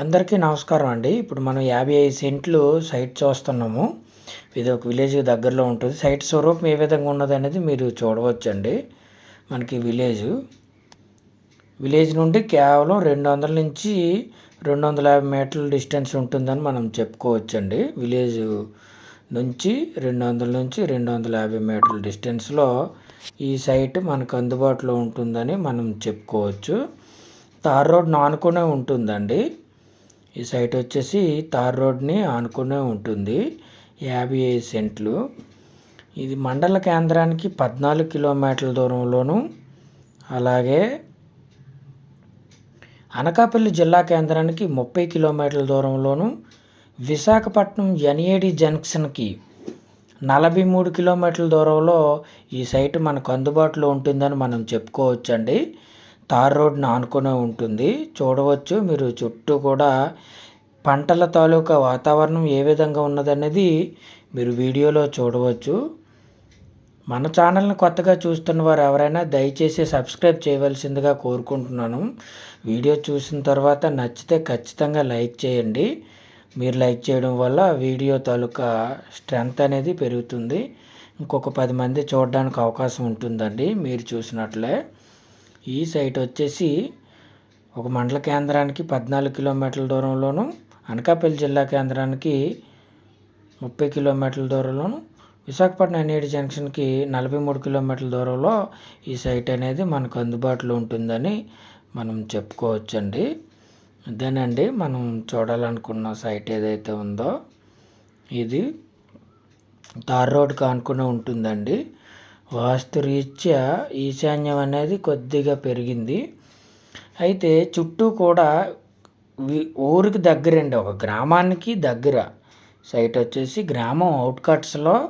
అందరికీ నమస్కారం అండి. ఇప్పుడు మనం యాభై ఐదు సెంట్లు సైట్ చూస్తున్నాము. ఇది ఒక విలేజ్ దగ్గరలో ఉంటుంది. సైట్ స్వరూపం ఏ విధంగా ఉన్నది అనేది మీరు చూడవచ్చండి. మనకి విలేజ్. విలేజ్ నుండి కేవలం రెండు వందల నుంచి రెండు వందల యాభై మీటర్ల డిస్టెన్స్ ఉంటుందని మనం చెప్పుకోవచ్చండి. విలేజ్ నుంచి రెండు వందల నుంచి రెండు వందల యాభై మీటర్ల డిస్టెన్స్లో ఈ సైట్ మనకు అందుబాటులో ఉంటుందని మనం చెప్పుకోవచ్చు. తార్ రోడ్ ఆనుకునే ఉంటుందండి. ఈ సైట్ వచ్చేసి తార్ రోడ్ని ఆనుకునే ఉంటుంది. యాభై ఐదు సెంట్లు. ఇది మండల కేంద్రానికి పద్నాలుగు కిలోమీటర్ల దూరంలోను అలాగే అనకాపల్లి జిల్లా కేంద్రానికి ముప్పై కిలోమీటర్ల దూరంలోను విశాఖపట్నం ఎన్ఏడి జంక్షన్కి నలభై మూడు కిలోమీటర్ల దూరంలో ఈ సైట్ మనకు అందుబాటులో ఉంటుందని మనం చెప్పుకోవచ్చండి. తార్ రోడ్ను ఆనుకునే ఉంటుంది. చూడవచ్చు మీరు చుట్టూ కూడా పంటల తాలూకా వాతావరణం ఏ విధంగా ఉన్నదనేది మీరు వీడియోలో చూడవచ్చు. మన ఛానల్ని కొత్తగా చూస్తున్న వారు ఎవరైనా దయచేసి సబ్స్క్రైబ్ చేయవలసిందిగా కోరుకుంటున్నాను. వీడియో చూసిన తర్వాత నచ్చితే ఖచ్చితంగా లైక్ చేయండి. మీరు లైక్ చేయడం వల్ల వీడియో తాలూకా స్ట్రెంగ్త్ అనేది పెరుగుతుంది. ఇంకొక పది మంది చూడడానికి అవకాశం ఉంటుందండి. మీరు చూసినట్లే. ఈ సైట్ వచ్చేసి ఒక మండల కేంద్రానికి పద్నాలుగు కిలోమీటర్ల దూరంలోను అనకాపల్లి జిల్లా కేంద్రానికి ముప్పై కిలోమీటర్ల దూరంలోను విశాఖపట్నం ఎన్ఏడి జంక్షన్కి నలభై మూడు కిలోమీటర్ల దూరంలో ఈ సైట్ అనేది మనకు అందుబాటులో ఉంటుందని మనం చెప్పుకోవచ్చండి. ఇదేనండి మనం చూడాలనుకున్న సైట్ ఏదైతే ఉందో ఇది తార్ రోడ్కి ఆనుకుని ఉంటుందండి. వాస్తురీత్యా ఈశాన్యం అనేది కొద్దిగా పెరిగింది. అయితే చుట్టూ కూడా ఊరికి దగ్గరండి. ఒక గ్రామానికి దగ్గర. సైట్ వచ్చేసి గ్రామం అవుట్కట్స్లో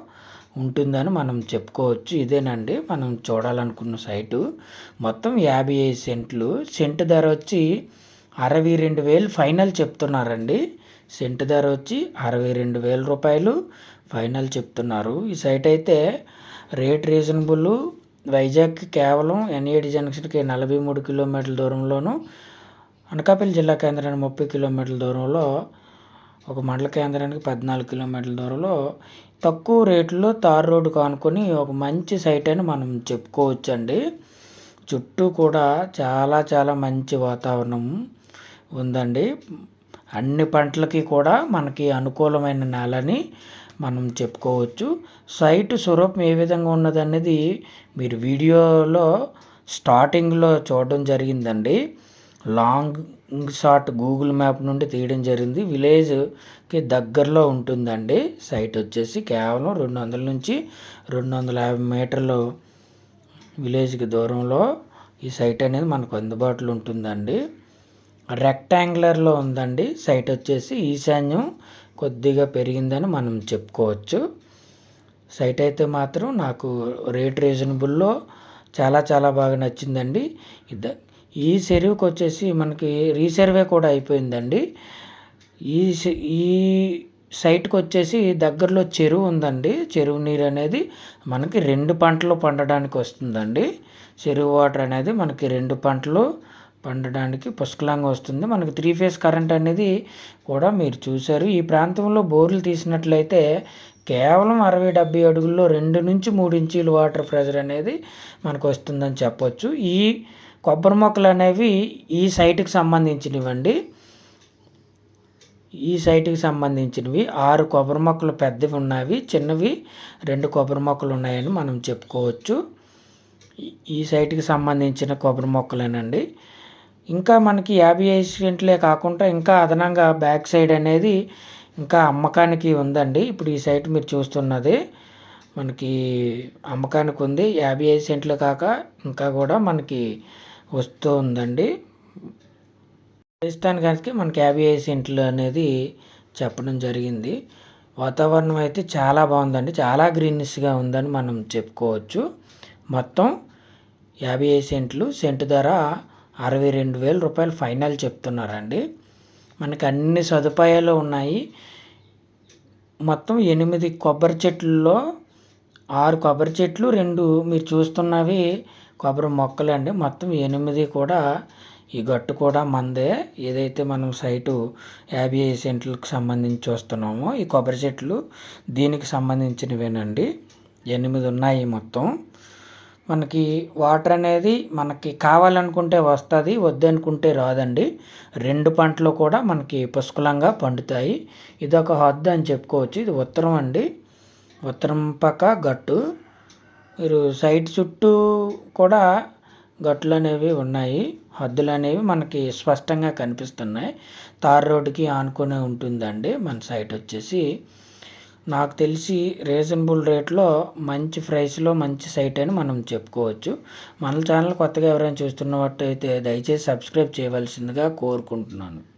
ఉంటుందని మనం చెప్పుకోవచ్చు. ఇదేనండి. మనం చూడాలనుకున్న సైటు. మొత్తం యాభై ఐదు సెంట్లు. సెంట్ ధర వచ్చి అరవై రెండు వేలు ఫైనల్ చెప్తున్నారండి. సెంట్ ధర వచ్చి అరవై రెండు వేల రూపాయలు. ఫైనల్ చెప్తున్నారు. ఈ సైట్ అయితే రేట్ రీజనబుల్. వైజాగ్కి కేవలం ఎన్ఏడి జంక్షన్కి నలభై మూడు కిలోమీటర్ల దూరంలోను అనకాపల్లి జిల్లా కేంద్రానికి ముప్పై కిలోమీటర్ల దూరంలో ఒక మండల కేంద్రానికి పద్నాలుగు కిలోమీటర్ల దూరంలో తక్కువ రేట్లో తార్ రోడ్డు కానుకొని ఒక మంచి సైట్ అని మనం చెప్పుకోవచ్చండి. చుట్టూ కూడా చాలా చాలా మంచి వాతావరణం ఉందండి. అన్ని పంటలకి కూడా మనకి అనుకూలమైన నేలని మనం చెప్పుకోవచ్చు. సైట్ స్వరూపం ఏ విధంగా ఉన్నది అనేది మీరు వీడియోలో స్టార్టింగ్లో చూడడం జరిగిందండి. లాంగ్ షాట్ గూగుల్ మ్యాప్ నుండి తీయడం జరిగింది. విలేజ్కి దగ్గరలో ఉంటుందండి. సైట్ వచ్చేసి కేవలం రెండు వందల నుంచి రెండు వందల యాభై మీటర్లు విలేజ్కి దూరంలో ఈ సైట్ అనేది మనకు అందుబాటులో ఉంటుందండి. రెక్టాంగులర్లో ఉందండి. సైట్ వచ్చేసి ఈశాన్యం కొద్దిగా పెరిగిందని మనం చెప్పుకోవచ్చు. సైట్ అయితే మాత్రం నాకు రేట్ రీజనబుల్లో చాలా చాలా బాగా నచ్చిందండి. ఈ చెరువుకి వచ్చేసి మనకి రీసర్వే కూడా అయిపోయిందండి. ఈ ఈ సైట్కి వచ్చేసి దగ్గరలో చెరువు ఉందండి. చెరువు నీరు అనేది మనకి రెండు పంటలు పండడానికి వస్తుందండి చెరువు వాటర్ అనేది మనకి రెండు పంటలు పండడానికి పుష్కలంగా వస్తుంది. మనకు త్రీ ఫేస్ కరెంట్ అనేది కూడా మీరు చూశారు. ఈ ప్రాంతంలో బోర్లు తీసినట్లయితే కేవలం అరవై డెబ్బై అడుగుల్లో రెండు నుంచి మూడు ఇంచీలు వాటర్ ప్రెజర్ అనేది మనకు వస్తుందని చెప్పొచ్చు. ఈ కొబ్బరి మొక్కలు అనేవి ఈ సైట్కి సంబంధించినవండి. ఈ సైట్కి సంబంధించినవి. ఆరు కొబ్బరి మొక్కలు పెద్దవి ఉన్నవి చిన్నవి రెండు కొబ్బరి మొక్కలు ఉన్నాయని మనం చెప్పుకోవచ్చు. ఈ సైట్కి సంబంధించిన కొబ్బరి మొక్కలేనండి. ఇంకా మనకి యాభై ఐదు సెంట్లే కాకుండా ఇంకా అదనంగా బ్యాక్ సైడ్ అనేది ఇంకా అమ్మకానికి ఉందండి. ఇప్పుడు ఈ సైట్ మీరు చూస్తున్నది మనకి అమ్మకానికి ఉంది. యాభై ఐదు సెంట్లు కాక ఇంకా కూడా మనకి వస్తూ ఉందండి. ప్రస్తుతానికి మనకి యాభై ఐదు సెంట్లు అనేది చెప్పడం జరిగింది. వాతావరణం అయితే చాలా బాగుందండి. చాలా గ్రీనిష్గా ఉందని మనం చెప్పుకోవచ్చు. మొత్తం యాభై ఐదు సెంట్లు సెంటు ధర అరవై రెండు వేల రూపాయలు ఫైనల్ చెప్తున్నారండి. మనకి అన్ని సదుపాయాలు ఉన్నాయి. మొత్తం ఎనిమిది కొబ్బరి చెట్లలో ఆరు కొబ్బరి చెట్లు రెండు మీరు చూస్తున్నవి కొబ్బరి మొక్కలు అండి. మొత్తం ఎనిమిది కూడా ఈ గట్టు కూడా మందే. ఏదైతే మనం సైటు యాభై ఐదు సెంట్లకు సంబంధించి చూస్తున్నామో ఈ కొబ్బరి చెట్లు దీనికి సంబంధించినవేనండి. ఎనిమిది ఉన్నాయి మొత్తం. మనకి వాటర్ అనేది మనకి కావాలనుకుంటే వస్తుంది వద్దనుకుంటే రాదండి. రెండు పంటలు కూడా మనకి పుష్కలంగా పండుతాయి. ఇది ఒక హద్దు అని చెప్పుకోవచ్చు. ఇది ఉత్తరం అండి. ఉత్తరం పక్క గట్టు. మీరు సైడ్ చుట్టూ కూడా గట్లు అనేవి ఉన్నాయి. హద్దులు అనేవి మనకి స్పష్టంగా కనిపిస్తున్నాయి. తార్ రోడ్డుకి ఆనుకునే ఉంటుందండి. మన సైట్ వచ్చేసి నాకు తెలిసి రీజనబుల్ రేట్లో మంచి ప్రైస్లో మంచి సైట్ అని మనం చెప్పుకోవచ్చు. మన ఛానల్ కొత్తగా ఎవరైనా చూస్తున్నట్టయితే దయచేసి సబ్స్క్రైబ్ చేయవలసిందిగా కోరుకుంటున్నాను.